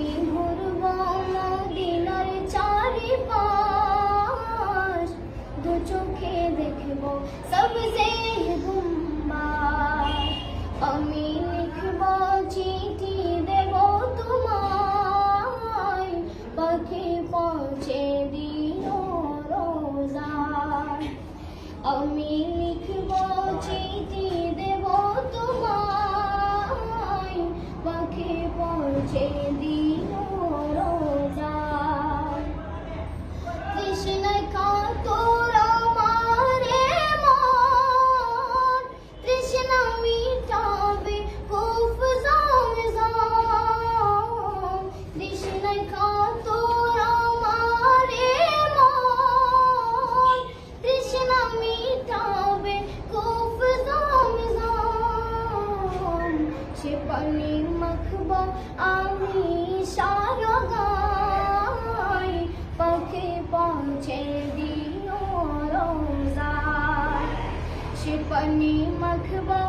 বিহুর মদিনার চারি পাশ দু চোখে দেখব সবসে গুম্বার। আমি লিখব, চিঠি দেব তোমায়। পাখি পৌঁছে দিও রোজার আমি লিখব, চিঠি দেব তোমায়। পাখি পৌঁছে আমি সারগাই পক্ষে পৌঁছে দিও রোজা শিপনি মখবা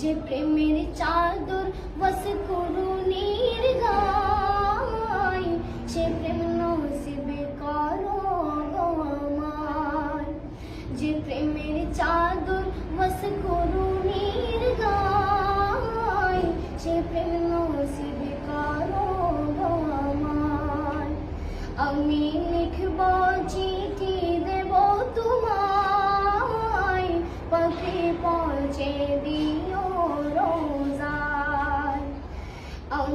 যে প্রেমের চাদর বস করুণীর গায় সে প্রেম নসিবে করো আমায় যে প্রেমের চাদর বস করুণীর গায় সে প্রেম নসিবে করো আমায় আমি লিখব জীবন